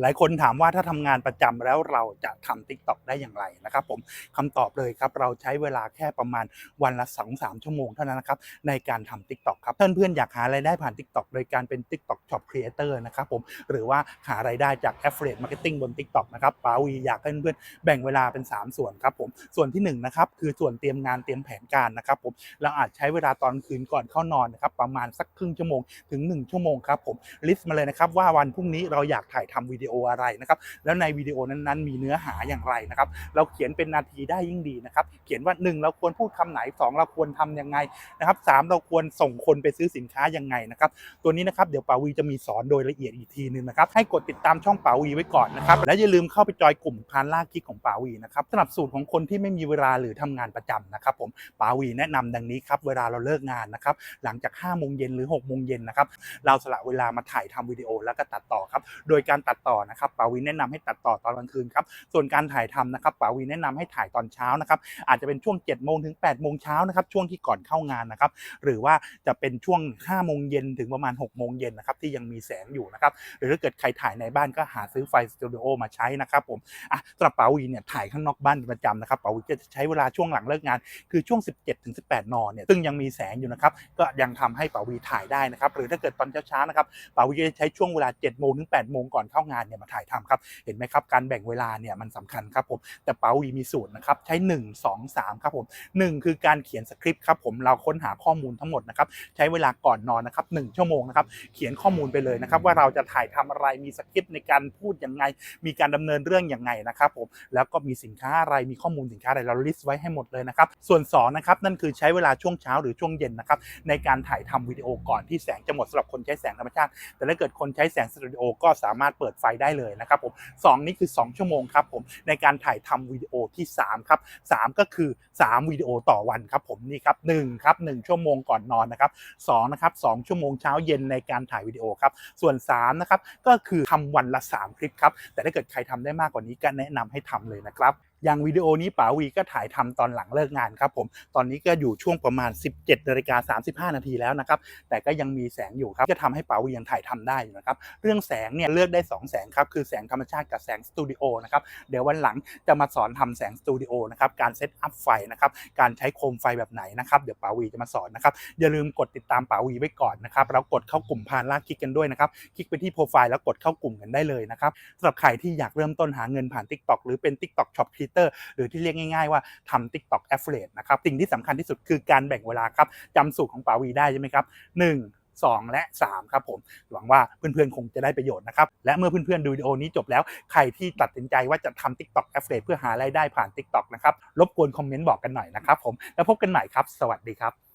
หลายคนถามว่าถ้าทำงานประจำแล้วเราจะทำ Tik t o อกได้อย่างไรนะครับผมคำตอบเลยครับเราใช้เวลาแค่ประมาณวันละ 2-3 ชั่วโมงเท่านั้นนะครับในการทำ Tik t o อกครับเพื่อนๆอยากหารายได้ผ่าน Tik t o อกโดยการเป็น Tik t o อก Shop Creator นะครับผมหรือว่าหารายได้จาก Affiliate Marketing บน Tik t o อกนะครับปาวีอยากให้เพื่อนๆแบ่งเวลาเป็น 3 ส่วนครับผมส่วนที่1นะครับคือส่วนเตรียมงานเตรียมแผนการนะครับผมเราอาจใช้เวลาตอนคืนก่อนเข้านอนนะครับประมาณสักครึ่งชั่วโมงถึง 1 ชั่วโมงครับผมลิสต์มาเลยนะครับว่าวันพรุ่งนี้เราอยากถ่ายทำวิดีโออะไรนะครับแล้วในวิดีโอนั้นๆมีเนื้อหาอย่างไรนะครับเราเขียนเป็นนาทีได้ยิ่งดีนะครับเขียนว่า 1 เราควรพูดคำไหน 2 เราควรทำยังไงนะครับสเราควรส่งคนไปซื้อสินค้ายังไงนะครับตัวนี้นะครับเดี๋ยวปาวีจะมีสอนโดยละเอียดอีกทีนึงนะครับให้กดติดตามช่องปาวีไว้ก่อนนะครับและอย่าลืมเข้าไปจอยกลุ่มพานล่าคิกของปาวีนะครับสำหรับสูตรของคนที่ไม่มีเวลาหรือทำงานประจำนะครับผมปาวีแนะนำดังนี้ครับเวลาเราเลิกงานนะครับหลังจาก5โมงเย็นหรือ6โมงเย็นนะครับเราสละเวลามาถ่ายทำวิดีโอแล้วก็ตัดต่อครับโดยการตัดต่อนะครับปาวีแนะนำให้ตัดต่อตอนกลางคืนครับส่วนการถ่ายทำนะครับปาวีแนะนำให้ถ่ายตอนเช้านะครับอาจจะเป็นช่วง7จ็ดโมงถึง8ปดโมงเช้านะครับช่วงที่ก่อนเข้างานนะครับหรือว่าจะเป็นช่วง5้าโมงเย็นถึงประมาณ6กโมงเย็นนะครับที่ยังมีแสงอยู่นะครับหรือถ้าเกิดใครถ่ายในบ้านก็หาซื้อไฟสตูดิโอมาใช้นะครับผมอะสำหรับปาวีเนี่ยถ่ายข้างนอกบ้านเป็นประจำนะครับปาวีก็จะใช้เวลาช่วงหลังเลิกงาน คือช่วง 17ถึง18 นเนี่ยซึ่งยังมีแสงอยู่นะครับก็ยังทำให้ปาวีถ่ายได้นะครับหรือถ้าเกิดตอนเช้าๆนะครับปาวีจะใช้ช่วงเวลา7โมงถึง8โมงก่อนเข้างานเนี่ยมาถ่ายทำครับ เห็นไหมครับ การแบ่งเวลาเนี่ยมันสำคัญครับผม แต่ปาวีมีสูตรนะครับ ใช้ 1 2 3 ครับผม 1 คือการเขียนสคริปต์ครับผม เราค้นหาข้อมูลทั้งหมดนะครับ ใช้เวลาก่อนนอนนะครับ1ชั่วโมงนะครับ เขียนข้อมูลไปเลยนะครับ ว่าเราจะถ่ายทำอะไร มีสคริปต์ในการพูดยังไง มีการดำเนินเรื่องยังไงนะครับผม แล้วก็มีสินค้าอะไร มีข้อมูลสินค้าอะไร เราลิสต์ไว้ให้หมดเลยนะครับ ส่วน2นะครับ นั่นคือใช้เวลาช่วงเช้าหรือช่วงเย็นนะครับ ในการถ่ายทำวิดีโอก่อนที่แสงจะหมดสำหรับคนใช้แสงธรรมชาติ แต่ถ้าเกิดคนใช้แสงสตูดิโอก็สามารถเปิดไฟได้เลยนะครับผมสองนี่คือ 2 ชั่วโมงครับผมในการถ่ายทำวิดีโอที่3ครับ3ก็คือ 3วิดีโอต่อวันครับผมนี่ครับ1ครับ1ชั่วโมงก่อนนอนนะครับ2นะครับ2ชั่วโมงเช้าเย็นในการถ่ายวิดีโอครับส่วน3นะครับก็คือทำวันละ 3 คลิปครับแต่ถ้าเกิดใครทำได้มากกว่านี้ก็แนะนำให้ทำเลยนะครับ อย่างวิดีโอนี้ป๋าวีก็ถ่ายทำตอนหลังเลิกงานครับผมตอนนี้ก็อยู่ช่วงประมาณ 17นาฬิกา35 นาทีแล้วนะครับแต่ก็ยังมีแสงอยู่ครับจะทำให้ป๋าวียังถ่ายทำได้อยู่นะครับเรื่องแสงเนี่ยเลือกได้ 2 แสงครับคือแสงธรรมชาติกับแสงสตูดิโอนะครับเดี๋ยววันหลังจะมาสอนทำแสงสตูดิโอนะครับการเซตอัพไฟนะครับการใช้โคมไฟแบบไหนนะครับเดี๋ยวป๋าวีจะมาสอนนะครับอย่าลืมกดติดตามป๋าวีไว้ก่อนนะครับแล้วกดเข้ากลุ่มพานลากคลิกกันด้วยนะครับคลิกไปที่โปรไฟล์แล้วกดเข้ากลุ่มกันได้เลยนะครับสำหรับใครที่อยากเริ่มต้นหาเงินผ่าน TikTok หรือเป็น TikTok Shop t e r หรือที่เรียกง่ายๆว่าทำ TikTok Affiliate นะครับสิ่งที่สำคัญที่สุดคือการแบ่งเวลาครับจำสูตรของป๋าวีได้ใช่ไหมครับ 1 2 และ 3 ครับผม หวังว่าเพื่อนๆ คงจะได้ประโยชน์นะครับ และเมื่อเพื่อนๆ ดูวิดีโอนี้จบแล้ว ใครที่ตัดสินใจว่าจะทำ TikTok Affiliate เพื่อหารายได้ผ่าน TikTok นะครับ รบกวนคอมเมนต์บอกกันหน่อยนะครับผม แล้วพบกันใหม่ครับ สวัสดีครับ